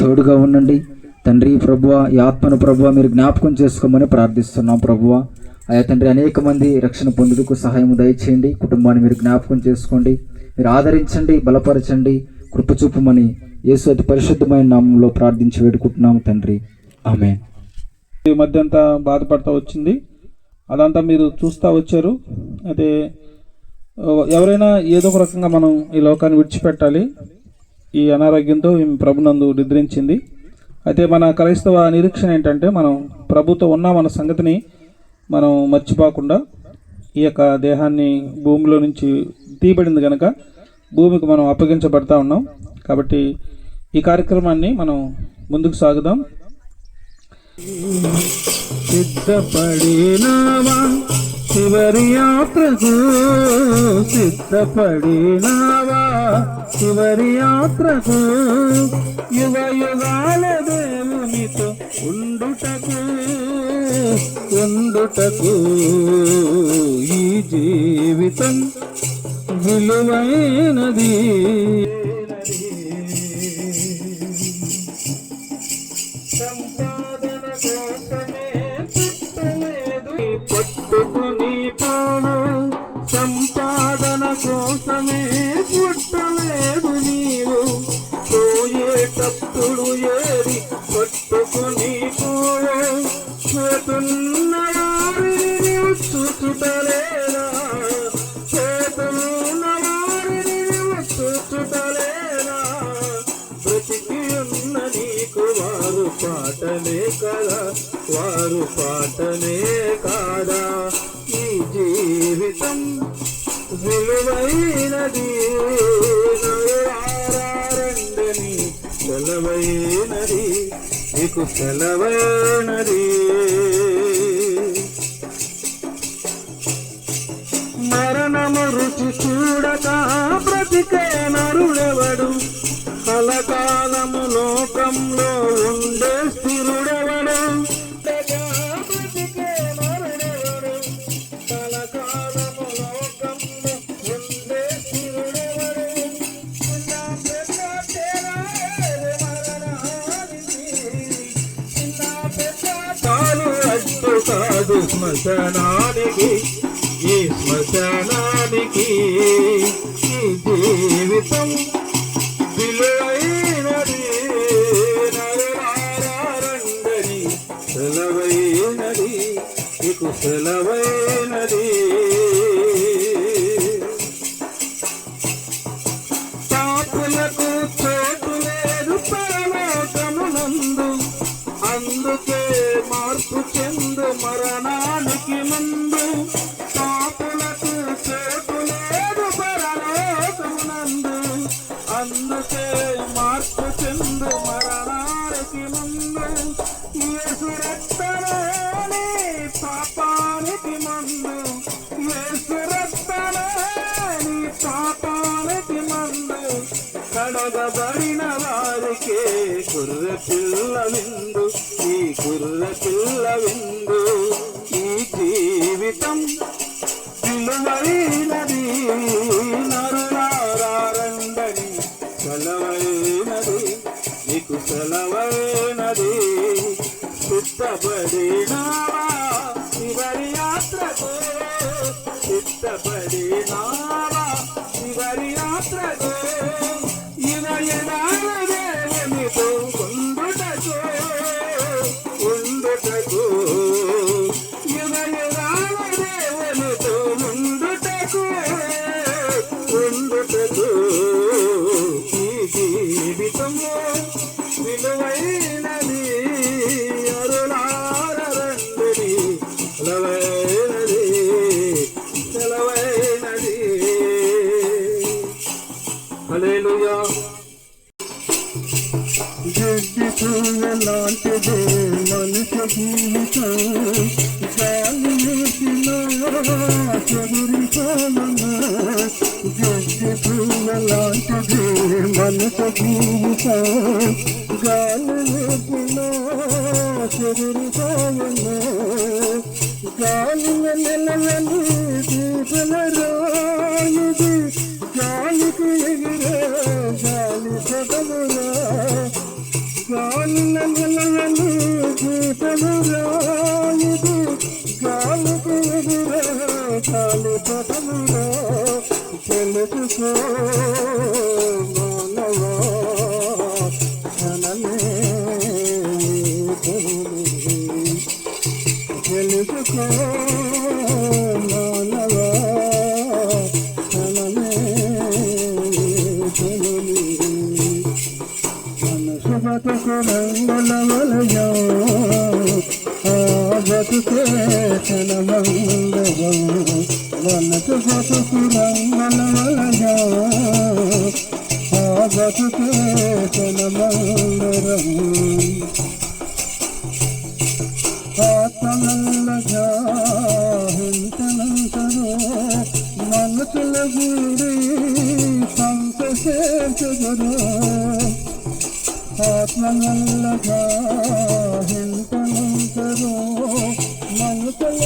తోడుగా ఉండండి. తండ్రి ప్రభువ ఈ ఆత్మను ప్రభువ మీరు జ్ఞాపకం చేసుకోమని ప్రార్థిస్తున్నాం ప్రభువ. అయా తండ్రి అనేక మంది రక్షణ పొందుటకు సహాయం దయచేయండి. కుటుంబాన్ని మీరు జ్ఞాపకం చేసుకోండి. మీరు ఆదరించండి బలపరచండి కృప చూపమని యేసు అతి పరిశుద్ధమైన నామంలో ప్రార్థించి వేడుకుంటున్నాము తండ్రి. ఆమె ఈ మధ్య అంతా బాధపడతా వచ్చింది. అదంతా మీరు చూస్తూ వచ్చారు. అయితే ఎవరైనా ఏదో ఒక రకంగా మనం ఈ లోకాన్ని విడిచిపెట్టాలి. ఈ అనారోగ్యంతో ఈమె ప్రభునందు నిద్రించింది. అయితే మన క్రైస్తవ నిరీక్షణ ఏంటంటే మనం ప్రభుతో ఉన్నామన్న సంగతిని మనం మర్చిపోకుండా ఈ యొక్క దేహాన్ని భూమిలో నుంచి తీయబడింది కనుక భూమికి మనం అప్పగించబడతా ఉన్నాం. కాబట్టి ఈ కార్యక్రమాన్ని మనం ముందుకు సాగుదాం. సిద్ధపడినావా? చివరి యాత్రకు సిద్ధపడినావా? చివరి యాత్రకు యువ యుగాల దేవునితో ఉండుటకు ఉండుటకు ఈ జీవితం విలువైనది. కోసమే పుట్టలేదు నీవు. పోయేటప్పుడు ఏరి పట్టుకుని పోవు. చేతున్న వారిని నీవు చూచుటలేదా చేతున్న వారిని నీవు చూచుటలేదా బ్రతికి ఉన్న నీకు వారు పాటనే కదా. వారు పాటనే కాదా? ఈ జీవితం విలువైనది నవ్వారండని సెలవైనది నీకు సెలవైనది మరణము రుచి చూడక బ్రతికే నరుడెవడు? కలకాలము లోకంలో ఉండే శ్మశానానికి ఈ శ్మశానానికి ఈ జీవితం వారికే కుర్ర పిల్ల విందు ఈ కుర్ర పిల్ల విందు. ఈ జీవితం విలువైనది నరులారండని సెలవైనది నీకు సెలవైనది. సిద్ధపడినావా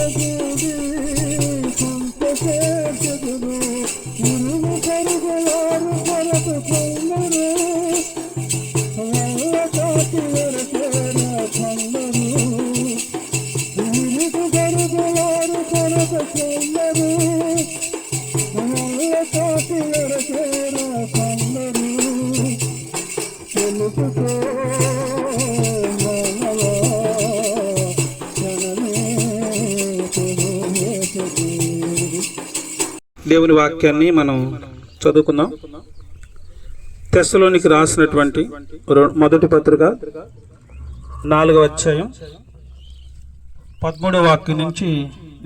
మనసుల గూడి దేవుని వాక్యాన్ని మనం చదువుకుందాం. తెస్సలోనికి రాసినటువంటి మొదటి పత్రిక నాలుగవ అధ్యాయం పదమూడవ వాక్యం నుంచి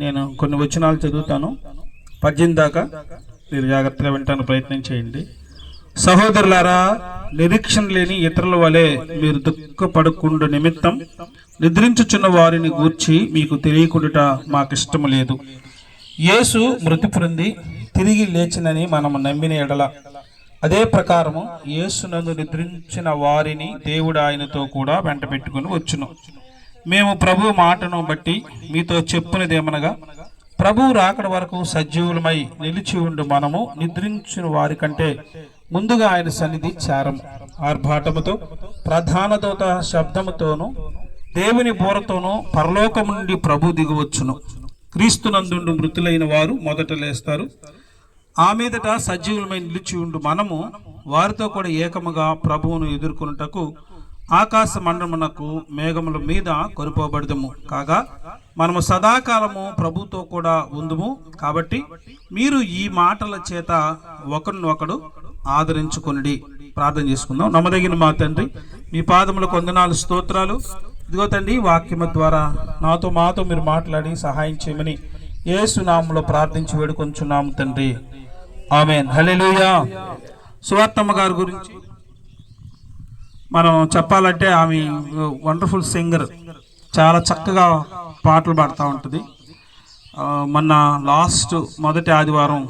నేను కొన్ని వచనాలు చదువుతాను. పద్దెనిమిది దాకా మీరు జాగ్రత్తగా వింటాను ప్రయత్నం చేయండి. సహోదరులారా నిరీక్షణ లేని ఇతరుల వలె మీరు దుఃఖపడకుండా నిమిత్తం నిద్రించుచున్న వారిని గూర్చి మీకు తెలియకుండుట మాకిష్టము లేదు. యేసు మృతి పొంది తిరిగి లేచినని మనము నమ్మిన ఎడల. అదే ప్రకారము యేసునందు నిద్రించిన వారిని దేవుడు ఆయనతో కూడా వెంట పెట్టుకుని వచ్చును. మేము ప్రభు మాటను బట్టి మీతో చెప్పునదేమనగా ప్రభు రాకడ వరకు సజీవులమై నిలిచి ఉండు మనము నిద్రించిన వారి కంటే ముందుగా ఆయన సన్నిధి చారము. ఆర్భాటముతో ప్రధాన దూత శబ్దముతోనూ దేవుని బోరతోనూ పరలోకం నుండి ప్రభు దిగువచ్చును క్రీస్తునందుండు మృతులైన వారు మొదట లేస్తారు. ఆ మీదట సజీవులమై నిలిచి ఉండు మనము వారితో కూడా ఏకముగా ప్రభువును ఎదుర్కొనుటకు ఆకాశ మండమునకు మేఘముల మీద కొనుపోబడదము. కాగా మనము సదాకాలము ప్రభుతో కూడా ఉందుము. కాబట్టి మీరు ఈ మాటల చేత ఒకరినొకడు ఆదరించుకొనిడి. ప్రార్థన చేసుకుందాం. నమ్మదగిన మా తండ్రి మీ పాదములకు వందనాలు స్తోత్రాలు. ఇదిగో తండ్రి వాక్యము ద్వారా నాతో మాతో మీరు మాట్లాడి సహాయం చేయమని ఏసునామంలో ప్రార్థించి వేడుకొంచున్నాము తండ్రి. ఆమె హలెలుయా సువార్తమ్మ గారి గురించి మనం చెప్పాలంటే ఆమె వండర్ఫుల్ సింగర్. చాలా చక్కగా పాటలు పాడుతూ ఉంటుంది. మొన్న లాస్ట్ మొదటి ఆదివారం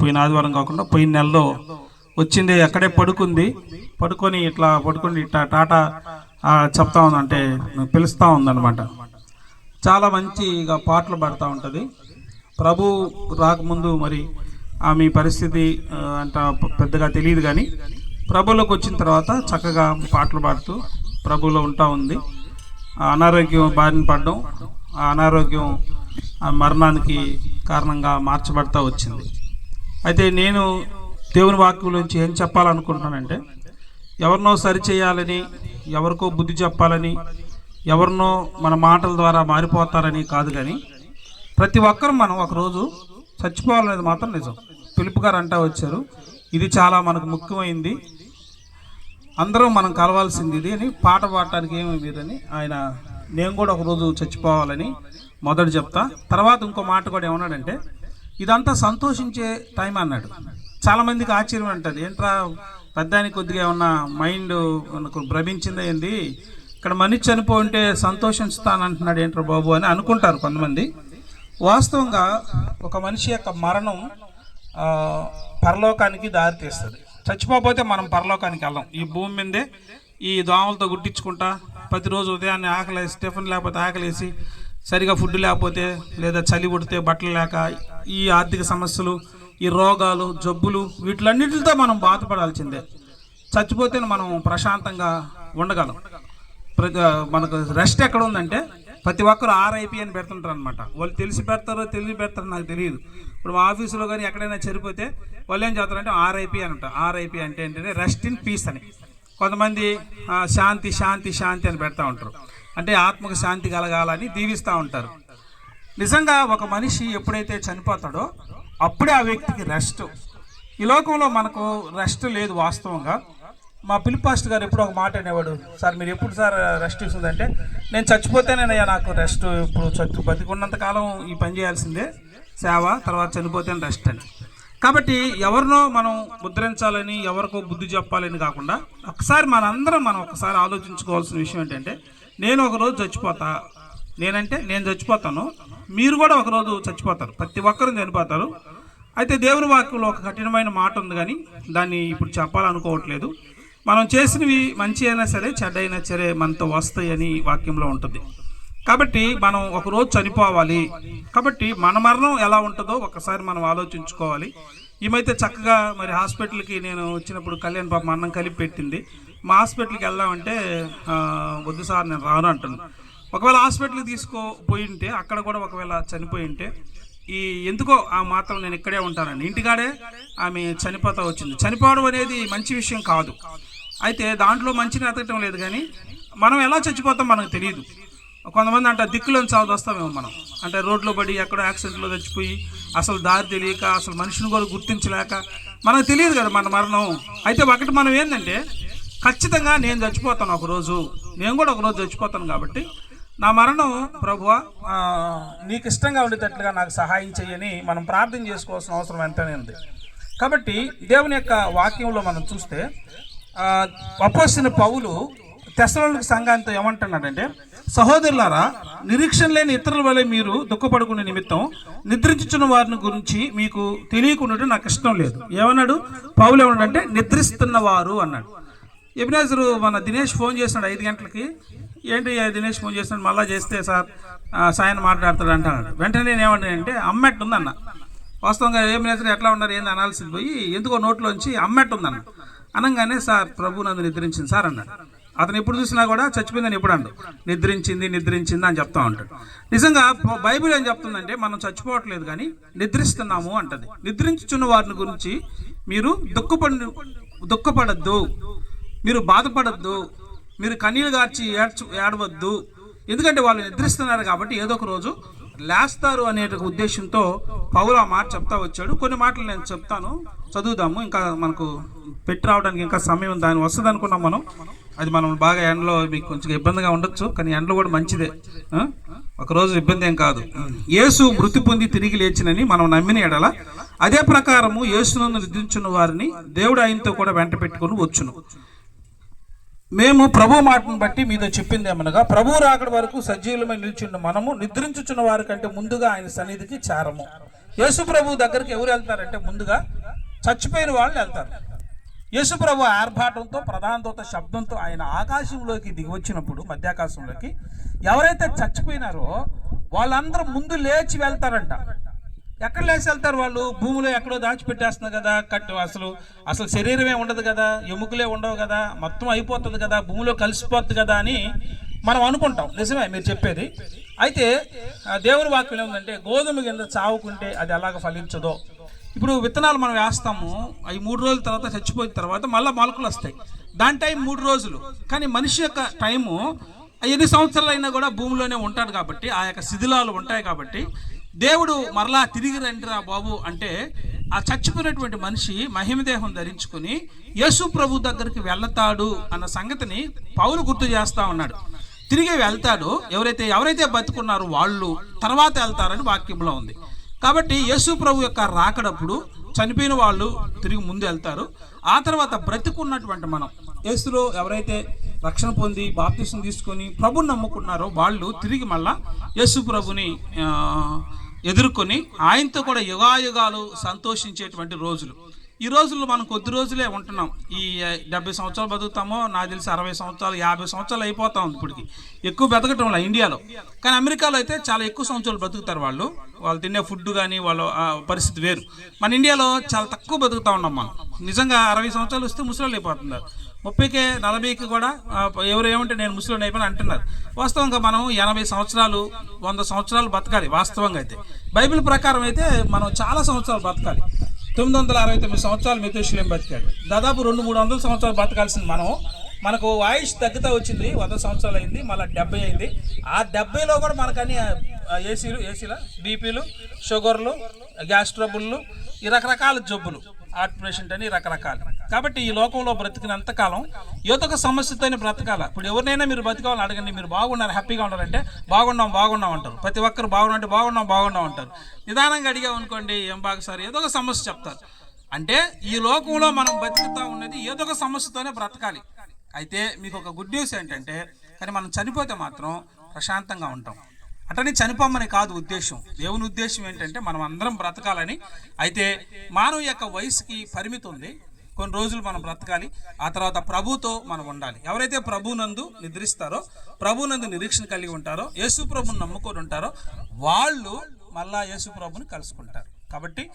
పోయిన ఆదివారం కాకుండా పోయిన నెలలో వచ్చింది. అక్కడే పడుకుంది. పడుకొని ఇట్లా పడుకొని ఇట్లా టాటా చెప్తా ఉంది అంటే పిలుస్తూ ఉందన్నమాట. చాలా మంచిగా పాటలు పాడుతూ ఉంటుంది. ప్రభు రాకముందు మరి ఆమె పరిస్థితి అంట పెద్దగా తెలియదు కానీ ప్రభులోకి వచ్చిన తర్వాత చక్కగా పాటలు పాడుతూ ప్రభులో ఉంటా ఉంది. ఆ అనారోగ్యం బారిన పడడం ఆ అనారోగ్యం ఆ మరణానికి కారణంగా మార్చబడతా వచ్చింది. అయితే నేను దేవుని వాక్యం నుంచి ఏం చెప్పాలనుకుంటున్నానంటే ఎవరినో సరిచేయాలని ఎవరికో బుద్ధి చెప్పాలని ఎవరినో మన మాటల ద్వారా మారిపోతారని కాదు కానీ ప్రతి ఒక్కరు మనం ఒకరోజు చచ్చిపోవాలనేది మాత్రం నిజం. పిలుపు గారు అంటా వచ్చారు ఇది చాలా మనకు ముఖ్యమైంది. అందరం మనం కలవాల్సింది ఇది అని పాట పాడటానికి ఏమి లేదని ఆయన నేను కూడా ఒకరోజు చచ్చిపోవాలని మొదట చెప్తా. తర్వాత ఇంకో మాట కూడా ఏమన్నాడంటే ఇదంతా సంతోషించే టైం అన్నాడు. చాలామందికి ఆశ్చర్యం అంటది ఏంట్రా పెద్దానికి కొద్దిగా ఏమన్నా మైండ్ భ్రమించిందా ఏంది? ఇక్కడ మనిషి చనిపోయింటే సంతోషిస్తానంటున్నాడు ఏంట్రా బాబు అని అనుకుంటారు కొంతమంది. వాస్తవంగా ఒక మనిషి యొక్క మరణం పరలోకానికి పరలోకానికి దారితీస్తుంది చచ్చిపోతే మనం పరలోకానికి వెళ్ళాం. ఈ భూమి మీదే ఈ దోమలతో గుట్టించుకుంటా ప్రతిరోజు ఉదయాన్నే ఆకలేసి టిఫిన్ లేకపోతే ఆకలేసి సరిగా ఫుడ్ లేకపోతే లేదా చలి పుడితే బట్టలు లేక ఈ ఆర్థిక సమస్యలు ఈ రోగాలు జబ్బులు వీటిలన్నిటితో మనం బాధపడాల్సిందే. చచ్చిపోతే మనం ప్రశాంతంగా ఉండగలం. ప్రతి మనకు రెస్ట్ ఎక్కడ ఉందంటే ప్రతి ఒక్కరు ఆర్ఐపి అని పెడుతుంటారు అనమాట వాళ్ళు తెలిసి పెడతారో తెలిసి పెడతారో నాకు తెలియదు. ఇప్పుడు మా ఆఫీసులో కానీ ఎక్కడైనా చనిపోతే వాళ్ళు ఏం చేస్తారంటే ఆర్ఐపి అని ఉంటారు ఆర్ఐపి అంటే ఏంటంటే రెస్ట్ ఇన్ పీస్ అని. కొంతమంది శాంతి శాంతి శాంతి అని పెడతా ఉంటారు. అంటే ఆత్మకు శాంతి కలగాలని దీవిస్తూ ఉంటారు. నిజంగా ఒక మనిషి ఎప్పుడైతే చనిపోతాడో అప్పుడే ఆ వ్యక్తికి రెస్ట్ ఈ లోకంలో మనకు రెస్ట్ లేదు వాస్తవంగా. మా పిలిపాస్ట్ గారు ఎప్పుడు ఒక మాట అనేవాడు సార్ మీరు ఎప్పుడు సార్ రెస్ట్ ఇస్తుందంటే నేను చచ్చిపోతేనేనయ్యా నాకు రెస్ట్ ఇప్పుడు చచ్చు బతికున్నంత కాలం ఈ పని చేయాల్సిందే. సేవ తర్వాత చనిపోతేనే రెస్ట్ అని. కాబట్టి ఎవరినో మనం ముద్రించాలని ఎవరికో బుద్ధి చెప్పాలని కాకుండా ఒకసారి మనందరం మనం ఒకసారి ఆలోచించుకోవాల్సిన విషయం ఏంటంటే నేను ఒకరోజు చచ్చిపోతా నేనంటే నేను చచ్చిపోతాను. మీరు కూడా ఒకరోజు చచ్చిపోతారు. ప్రతి ఒక్కరు చనిపోతారు. అయితే దేవుని వాక్యంలో ఒక కఠినమైన మాట ఉంది కానీ దాన్ని ఇప్పుడు చెప్పాలనుకోవట్లేదు. మనం చేసినవి మంచి అయినా సరే చెడ్డ అయినా సరే మనతో వస్తాయని వాక్యంలో ఉంటుంది. కాబట్టి మనం ఒకరోజు చనిపోవాలి. కాబట్టి మన మరణం ఎలా ఉంటుందో ఒకసారి మనం ఆలోచించుకోవాలి. ఈమైతే చక్కగా మరి హాస్పిటల్కి నేను వచ్చినప్పుడు కళ్యాణ్ పాప అన్నం కలిపి పెట్టింది. మా హాస్పిటల్కి వెళ్దామంటే వద్దు సార్ నేను రాను అంటున్నాను ఒకవేళ హాస్పిటల్కి తీసుకోపోయి ఉంటే అక్కడ కూడా ఒకవేళ చనిపోయి ఉంటే ఈ ఎందుకో ఆ మాత్రం నేను ఇక్కడే ఉంటానండి. ఇంటికాడే ఆమె చనిపోతా వచ్చింది. చనిపోవడం అనేది మంచి విషయం కాదు. అయితే దాంట్లో మంచిని ఎతకటం లేదు కానీ మనం ఎలా చచ్చిపోతాం మనకు తెలియదు. కొంతమంది అంటే దిక్కులోని చావు వస్తామేమో మనం. అంటే రోడ్లో పడి ఎక్కడో యాక్సిడెంట్లో చచ్చిపోయి అసలు దారి తెలియక అసలు మనిషిని కూడా గుర్తించలేక మనకు తెలియదు కదా మన మరణం. అయితే ఒకటి మనం ఏంటంటే ఖచ్చితంగా నేను చచ్చిపోతాను ఒకరోజు నేను కూడా ఒకరోజు చచ్చిపోతాను కాబట్టి నా మరణం ప్రభువ నీకు ఇష్టంగా ఉండేటట్లుగా నాకు సహాయం చేయని మనం ప్రార్థన చేసుకోవాల్సిన అవసరం ఎంతనే ఉంది. కాబట్టి దేవుని యొక్క వాక్యంలో మనం చూస్తే అపోసిన పౌలు తెసలకు సంఘాంతో ఏమంటున్నాడంటే సహోదరులారా నిరీక్షణ లేని ఇతరుల వలె మీరు దుఃఖపడుకునే నిమిత్తం నిద్రించుచున్న వారిని గురించి మీకు తెలియకుండా నాకు ఇష్టం లేదు. ఏమన్నాడు? పౌలు ఏమన్నాడంటే నిద్రిస్తున్న వారు అన్నాడు. ఎబినాజరు మన దినేష్ ఫోన్ చేసినాడు ఐదు గంటలకి. ఏంటి దినేష్ ఫోన్ చేసినాడు మళ్ళీ చేస్తే సార్ ఆ, సాయం మాట్లాడతాడు అంటాడు. వెంటనే నేను ఏమంటానంటే అమ్మెట్టు ఉందన్న. వాస్తవంగా ఏమినేసరి ఎట్లా ఉన్నారు ఏంది అనాల్సింది పోయి ఎందుకో నోట్లోంచి అమ్మెట్టు ఉందన్న. అనగానే సార్ ప్రభు నన్ను నిద్రించింది సార్ అన్నాడు. అతను ఎప్పుడు చూసినా కూడా చచ్చిపోయిందని ఎప్పుడు అండు. నిద్రించింది నిద్రించింది అని చెప్తా ఉంటాడు. నిజంగా బైబిల్ ఏం చెప్తుందంటే మనం చచ్చిపోవట్లేదు కానీ నిద్రిస్తున్నాము అంటది. నిద్రించుచున్న వారిని గురించి మీరు దుఃఖపడి దుఃఖపడద్దు. మీరు బాధపడద్దు. మీరు కన్నీళ్ళు గార్చి ఏడ్చు ఏడవద్దు. ఎందుకంటే వాళ్ళు నిద్రిస్తున్నారు కాబట్టి ఏదో ఒక రోజు లేస్తారు అనే ఉద్దేశంతో పౌలు ఆ మాట చెప్తా వచ్చాడు. కొన్ని మాటలు నేను చెప్తాను. చదువుదాము. ఇంకా మనకు పెట్టి రావడానికి ఇంకా సమయం దాని వస్తుంది అనుకున్నాం మనం. అది మనం బాగా ఎండలో మీకు కొంచెం ఇబ్బందిగా ఉండొచ్చు. కానీ ఎండలో కూడా మంచిదే. ఒకరోజు ఇబ్బంది ఏం కాదు. యేసు మృతి పొంది తిరిగి లేచినని మనం నమ్మిన ఎడల అదే ప్రకారము యేసునందు నిద్రించిన వారిని దేవుడు ఆయనతో కూడా వెంట పెట్టుకొని వచ్చును. మేము ప్రభు మాటను బట్టి మీతో చెప్పింది ఏమనగా ప్రభు రాకడ వరకు సజీవులమై నిల్చున్న మనము నిద్రించుచున్న వారి కంటే ముందుగా ఆయన సన్నిధికి చేరము. యేసు ప్రభు దగ్గరికి ఎవరు వెళ్తారంటే ముందుగా చచ్చిపోయిన వాళ్ళు వెళ్తారు. యేసు ప్రభు ఆర్భాటంతో ప్రధానదూత శబ్దంతో ఆయన ఆకాశంలోకి దిగి వచ్చినప్పుడు మధ్యాకాశంలోకి ఎవరైతే చచ్చిపోయినారో వాళ్ళందరూ ముందు లేచి వెళ్తారంట. ఎక్కడ లేచి వెళ్తారు వాళ్ళు? భూమిలో ఎక్కడో దాచిపెట్టేస్తున్నారు కదా కట్టు అసలు అసలు శరీరమే ఉండదు కదా ఎముకలే ఉండవు కదా మొత్తం అయిపోతుంది కదా భూమిలో కలిసిపోతుంది కదా అని మనం అనుకుంటాం. నిజమే మీరు చెప్పేది. అయితే ఆ దేవుని వాక్యం ఏముందంటే గోధుమ కింద చావుకుంటే అది ఎలాగ ఫలించదో. ఇప్పుడు విత్తనాలు మనం వేస్తాము అవి మూడు రోజుల తర్వాత చచ్చిపోయిన తర్వాత మళ్ళీ మొలకలు వస్తాయి. దాని టైం మూడు రోజులు. కానీ మనిషి యొక్క టైము ఎన్ని సంవత్సరాలు అయినా కూడా భూమిలోనే ఉంటాడు కాబట్టి ఆ యొక్క శిథిలాలు ఉంటాయి కాబట్టి దేవుడు మరలా తిరిగి రండిరా బాబు అంటే ఆ చచ్చిపోయినటువంటి మనిషి మహిమదేహం ధరించుకుని యేసు ప్రభు దగ్గరికి వెళ్తాడు అన్న సంగతిని పౌలు గుర్తు చేస్తా ఉన్నాడు. తిరిగి వెళ్తాడు. ఎవరైతే ఎవరైతే బతుకున్నారో వాళ్ళు తర్వాత వెళ్తారని వాక్యంలో ఉంది. కాబట్టి యేసు ప్రభు యొక్క రాకడప్పుడు చనిపోయిన వాళ్ళు తిరిగి ముందు వెళ్తారు. ఆ తర్వాత బ్రతికున్నటువంటి మనం యేసులో ఎవరైతే రక్షణ పొంది బాప్తిసం తీసుకొని ప్రభుని నమ్ముకున్నారో వాళ్ళు తిరిగి మళ్ళా యేసు ప్రభుని ఎదుర్కొని ఆయనతో కూడా యుగాయుగాలు సంతోషించేటువంటి రోజులు. ఈ రోజుల్లో మనం కొద్ది రోజులే ఉంటున్నాం. ఈ డెబ్బై సంవత్సరాలు బతుకుతామో నాకు తెలిసి అరవై సంవత్సరాలు యాభై సంవత్సరాలు అయిపోతా ఉంది ఇప్పటికి. ఎక్కువ బతకటం వల్ల ఇండియాలో. కానీ అమెరికాలో అయితే చాలా ఎక్కువ సంవత్సరాలు బతుకుతారు వాళ్ళు. వాళ్ళు తినే ఫుడ్ కానీ వాళ్ళ పరిస్థితి వేరు. మన ఇండియాలో చాలా తక్కువ బతుకుతా ఉన్నాం మనం. నిజంగా అరవై సంవత్సరాలు వస్తే ముసలాళ్ళు అయిపోతున్నారు ముప్పైకి నలభైకి కూడా ఎవరు ఏమంటే నేను ముస్లిం అయిపోయిన అంటున్నారు. వాస్తవంగా మనం ఎనభై సంవత్సరాలు వంద సంవత్సరాలు బతకాలి వాస్తవంగా అయితే. బైబిల్ ప్రకారం అయితే మనం చాలా సంవత్సరాలు బతకాలి. తొమ్మిది వందల అరవై తొమ్మిది సంవత్సరాలు మెతేషులేం బతికాడు. దాదాపు రెండు మూడు వందల సంవత్సరాలు బతకాల్సింది మనం మనకు ఆయుష్ తగ్గుతా వచ్చింది వంద సంవత్సరాలు అయింది మళ్ళీ డెబ్బై అయింది. ఆ డెబ్బైలో కూడా మనకని ఏసీలు ఏసీల బీపీలు షుగర్లు గ్యాస్ ట్రబుల్లు ఈ రకరకాల జబ్బులు. హార్ట్ పేషెంట్ అని రకరకాలు. కాబట్టి ఈ లోకంలో బ్రతికినంతకాలం కాలం ఒక సమస్యతోనే బ్రతకాల. ఇప్పుడు ఎవరినైనా మీరు బ్రతకాలని అడగండి మీరు బాగున్నారు హ్యాపీగా ఉండాలంటే బాగున్నాం బాగున్నాం అంటారు. ప్రతి ఒక్కరు బాగున్నాంటే బాగున్నాం బాగున్నాం అంటారు. నిదానంగా అడిగాం అనుకోండి ఏం బాగా సార్? ఏదో ఒక సమస్య చెప్తారు. అంటే ఈ లోకంలో మనం బతుకుతా ఉన్నది ఏదో ఒక సమస్యతోనే బ్రతకాలి. అయితే మీకు ఒక గుడ్ న్యూస్ ఏంటంటే కానీ మనం చనిపోతే మాత్రం ప్రశాంతంగా ఉంటాం. అటని చనిపోమని కాదు ఉద్దేశం. దేవుని ఉద్దేశం ఏంటంటే మనం అందరం బ్రతకాలని. అయితే మానవ యొక్క వయసుకి పరిమితి ఉంది. కొన్ని రోజులు మనం బ్రతకాలి. ఆ తర్వాత ప్రభుతో మనం ఉండాలి. ఎవరైతే ప్రభునందు నిద్రిస్తారో ప్రభునందు నిరీక్షణ కలిగి ఉంటారో యేసు ప్రభుని నమ్ముకొని ఉంటారో వాళ్ళు మళ్ళా యేసు ప్రభుని కలుసుకుంటారు. కాబట్టి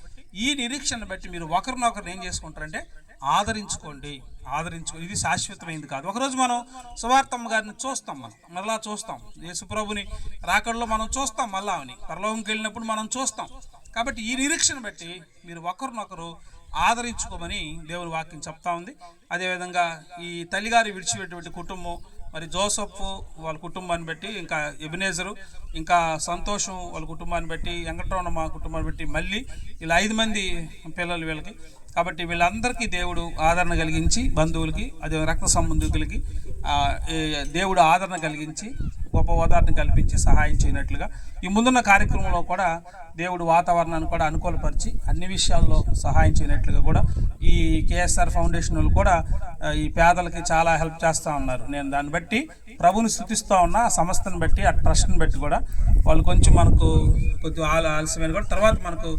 ఈ నిరీక్షణ బట్టి మీరు ఒకరినొకరు ఏం చేసుకుంటారంటే ఆదరించుకోండి. ఆదరించుకో ఇది శాశ్వతమైంది కాదు. ఒకరోజు మనం సువార్తమ్మ గారిని చూస్తాం మనం. మళ్ళా చూస్తాం. యేసుప్రభుని రాకడలో మనం చూస్తాం మళ్ళా అని. పరలోకంకి వెళ్ళినప్పుడు మనం చూస్తాం. కాబట్టి ఈ నిరీక్షణ బట్టి మీరు ఒకరినొకరు ఆదరించుకోమని దేవుని వాక్యం చెప్తా ఉంది. అదేవిధంగా ఈ తల్లిగారి విడిచిపెట్టినటువంటి కుటుంబం మరి జోసఫ్ వాళ్ళ కుటుంబాన్ని బట్టి ఇంకా ఎబినేజరు ఇంకా సంతోషం వాళ్ళ కుటుంబాన్ని బట్టి వెంకటరమణ కుటుంబాన్ని బట్టి మళ్ళీ ఇలా ఐదు మంది పిల్లలు వీళ్ళకి కాబట్టి వీళ్ళందరికీ దేవుడు ఆదరణ కలిగించి బంధువులకి అదే రక్త సంబంధికులకి దేవుడు ఆదరణ కలిగించి గొప్ప ఓదార్ని కల్పించి సహాయం చేయనట్లుగా ఈ ముందున్న కార్యక్రమంలో కూడా దేవుడు వాతావరణాన్ని కూడా అనుకూలపరిచి అన్ని విషయాల్లో సహాయం చేయనట్లుగా కూడా ఈ కేఎస్ఆర్ ఫౌండేషన్ వాళ్ళు కూడా ఈ పేదలకి చాలా హెల్ప్ చేస్తూ ఉన్నారు. నేను దాన్ని బట్టి ప్రభుని స్థుతిస్తూ ఉన్నా ఆ సంస్థను బట్టి ఆ ట్రస్ట్ని బట్టి కూడా వాళ్ళు కొంచెం మనకు కొద్దిగా ఆల ఆలస్యమైన కూడా తర్వాత మనకు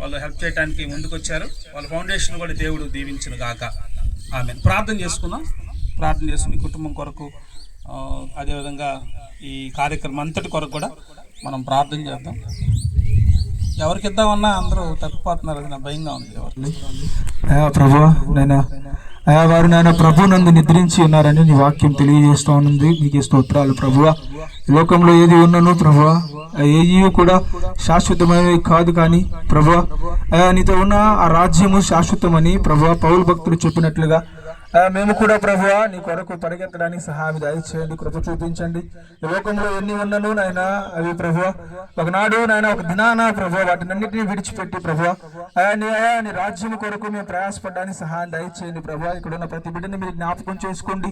వాళ్ళు హెల్ప్ చేయడానికి ముందుకొచ్చారు. వాళ్ళ ఫౌండేషన్ కూడా దేవుడు దీవించిన గాక. ఆమె ప్రార్థన చేసుకుందాం. ప్రార్థన చేసుకుని కుటుంబం కొరకు అదేవిధంగా ఈ కార్యక్రమం అంతటి కొరకు కూడా మనం ప్రార్థన చేద్దాం. ఎవరికి ఇద్దామన్నా అందరూ తప్పిపోతున్నారు. నా భయంగా ఉంది. ఎవరు అయా ప్రభా నేను అయా వారు నాయన ప్రభు నందు నిద్రించి ఉన్నారని నీ వాక్యం తెలియజేస్తూ ఉంది. నీకే స్తోత్రాలు ప్రభువా లోకంలో ఏది ఉన్నను ప్రభువా ఏది కూడా శాశ్వతమైనవి కాదు కానీ ప్రభా నీతో ఉన్న ఆ రాజ్యము శాశ్వతమని ప్రభా పౌరు భక్తులు చెప్పినట్లుగా మేము కూడా ప్రభువా నీ కొరకు పరిగెత్తడానికి సహాయం దయచేయండి కృప చూపించండి. లోకంలో ఎన్ని ఉన్నను నాయన అవి ప్రభువా ఒకనాడు నాయన ఒక దినాన ప్రభు వాటినన్నింటినీ విడిచిపెట్టి ప్రభువా నీ అయా నీ రాజ్యం కొరకు మేము ప్రయాసపడడానికి సహాయం దయచేయండి ప్రభు. ఇక్కడ ఉన్న ప్రతి బిడ్డని మీరు జ్ఞాపకం చేసుకోండి.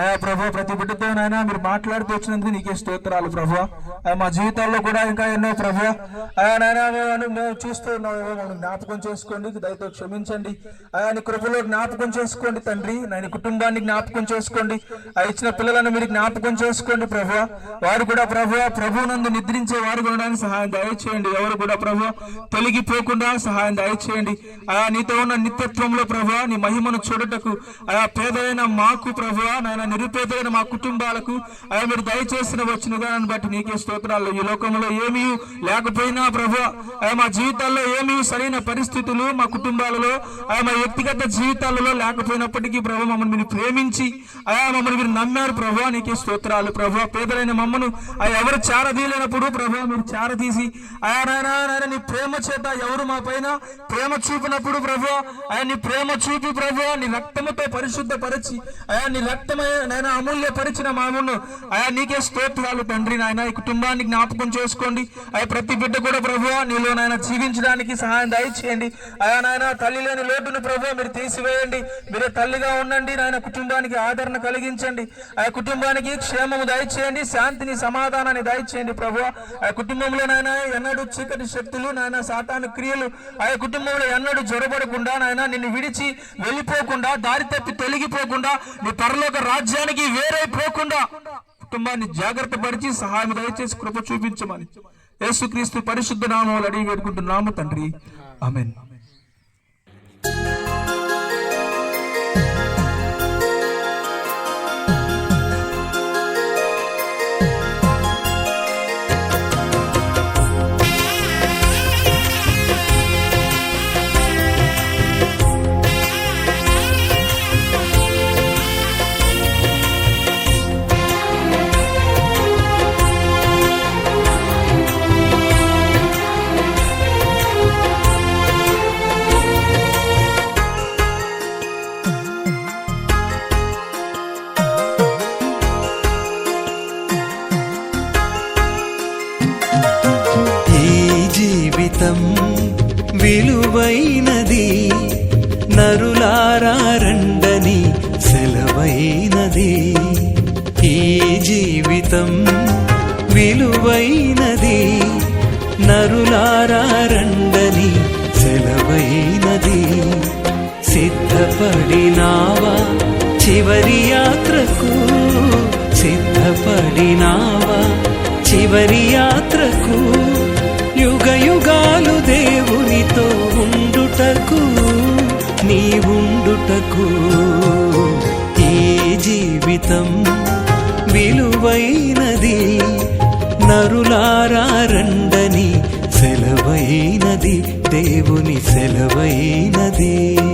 అయా ప్రభు ప్రతి బిడ్డతో నాయన మీరు మాట్లాడుతూ వచ్చినందుకు నీకే స్తోత్రాలు ప్రభు. మా జీవితాల్లో కూడా ఇంకా ఎన్నో ప్రభు. అయా నాయన మేము చూస్తూ ఉన్నాం జ్ఞాపకం చేసుకోండి దయతో క్షమించండి. అయా నీ కృపలో జ్ఞాపకం చేసుకోండి తండ్రి. చేసుకోండి నాయన కుటుంబాన్ని జ్ఞాపకం చేసుకోండి. ఆ ఇచ్చిన పిల్లలను మీరు జ్ఞాపకం చేసుకోండి ప్రభు. వారు కూడా ప్రభు ప్రభు నందు నిద్రించే వారు ఉండడానికి సహాయం దయచేయండి. ఎవరు కూడా ప్రభు తొలగిపోకుండా సహాయం దయచేయండి. ఆయా నీతో ఉన్న నిత్యత్వంలో ప్రభు నీ మహిమను చూడటకు ఆయా పేదైన మాకు ప్రభు నాయన నిరుపేదైన మా కుటుంబాలకు ఆయా మీరు దయచేసిన వచ్చిన విధానాన్ని బట్టి నీకే స్తోత్రాలు. ఈ లోకంలో ఏమీ లేకపోయినా ప్రభు ఆయా మా జీవితాల్లో ఏమీ సరైన పరిస్థితులు మా కుటుంబాలలో ఆయా మా వ్యక్తిగత జీవితాలలో లేకపోయినప్పటికీ ప్రభు మమ్మల్ని మీరు ప్రేమించి ఆయా మమ్మల్ని మీరు నమ్మారు ప్రభు నీకే స్తోత్రాలు ప్రభు. పేదలైన మమ్మను ఆ ఎవరు చారదీయలేనప్పుడు ప్రభు మీరు చారదీసి ఆయా నాయనా నాయన నీ ప్రేమ చేత ఎవరు మా పైన ప్రేమ చూపినప్పుడు ప్రభు ఆయా నీ ప్రేమ చూపి ప్రభు నీ రక్తముతో పరిశుద్ధపరిచి ఆయా నీ రక్తమైన నాయన అమూల్యపరిచిన మామను ఆయా నీకే స్తోత్రాలు తండ్రి నాయన ఈ కుటుంబాన్ని జ్ఞాపకం చేసుకోండి. ఆయా ప్రతి బిడ్డ కూడా ప్రభు నీలో నాయన జీవించడానికి సహాయం దయచేయండి. ఆయా నాయన తల్లి లేని లోటును ప్రభు మీరు తీసివేయండి. మీరు తల్లిగా ఉండండి నాయన కుటుంబానికి ఆదరణ కలిగించండి. ఆ కుటుంబానికి క్షేమము దయచేయండి శాంతిని సమాధానాన్ని దయచేయండి ప్రభు. ఆ కుటుంబంలో నాయన ఎన్నడూ చీకటి శక్తులు నాయన సాతాను క్రియలు ఆ కుటుంబంలో ఎన్నడూ జొరబడకుండా నాయన నిన్ను విడిచి వెళ్ళిపోకుండా దారి తప్పి తొలగిపోకుండా నీ పరలోక రాజ్యానికి వేరైపోకుండా కుటుంబాన్ని జాగ్రత్త పరిచి సహాయం దయచేసి కృప చూపించమని యేసుక్రీస్తు పరిశుద్ధ నామాలు అడిగి వేడుకుంటున్నాము తండ్రి. ఆమెన్. దేవునితో ఉండుటకు నీ ఉండుటకు ఈ జీవితం విలువైనది? నరులారండని సెలవైనది దేవుని సెలవైనది.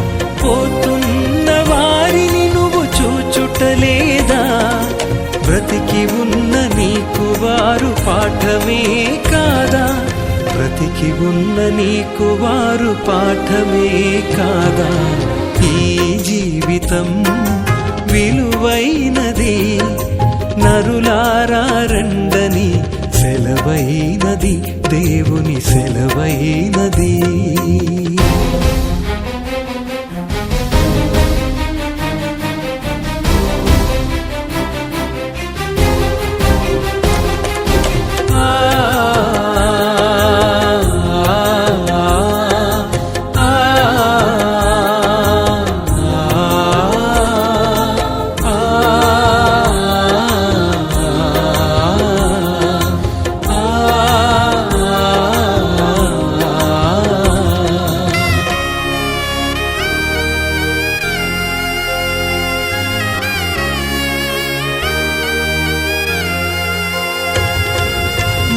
పోతున్న వారిని నువ్వు చూచుటలేదా? బ్రతికి ఉన్న నీకు వారు పాఠమే కాదా? బ్రతికి ఉన్న నీకు వారు పాఠమే కాదా? ఈ జీవితం విలువైనది నరులారండని సెలవైనది దేవుని సెలవైనది.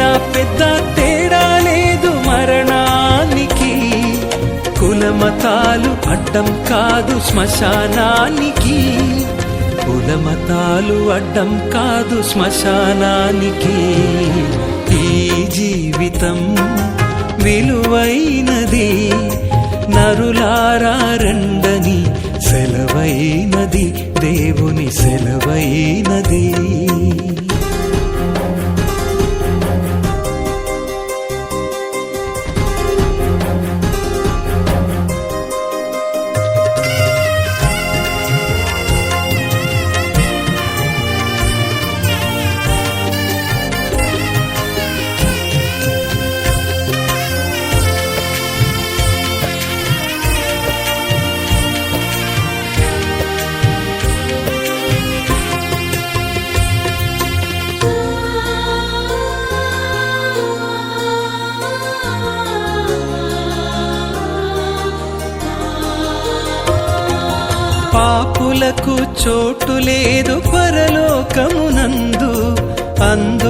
నా పెద్ద తేడా లేదు మరణానికి. కులమతాలు అడ్డం కాదు శ్మశానానికి. కులమతాలు అడ్డం కాదు శ్మశానానికి. ఈ జీవితం విలువైనది నరులారా రండని సెలవైనది దేవుని సెలవైనది.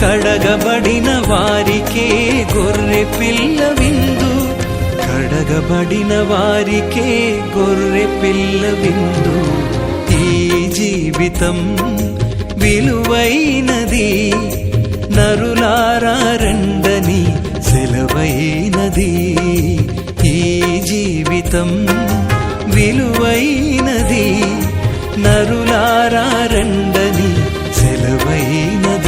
కడగబడిన వారికే గొర్రె పిల్ల విందు. కడగబడిన వారికే గొర్రె పిల్ల విందు. ఈ జీవితం విలువైనది నరులారండని సెలవైనది. ఈ జీవితం విలువైనది నరులారండని సెలవైనది.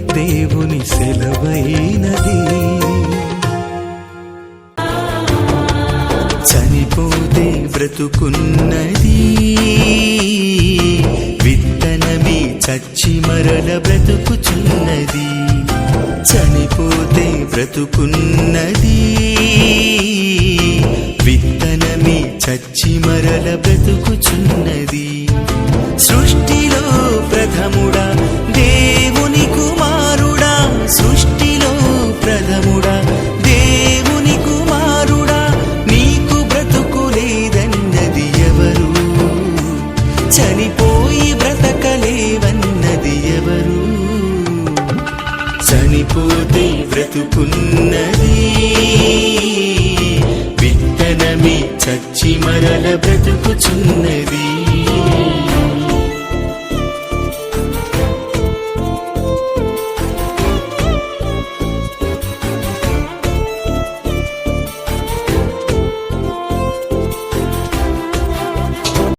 దేవుని సెలవైనది. చనిపోతే బ్రతుకున్నది. విత్తనమే చచ్చి మరల బ్రతుకుచున్నది. చనిపోతే బ్రతుకున్నది. విత్తనమే చచ్చి మరల బ్రతుకుచున్నది. సృష్టిలో ప్రథముడా బ్రతుకున్నది. విత్తనమి చచ్చి మరల బ్రతుకుచున్నది.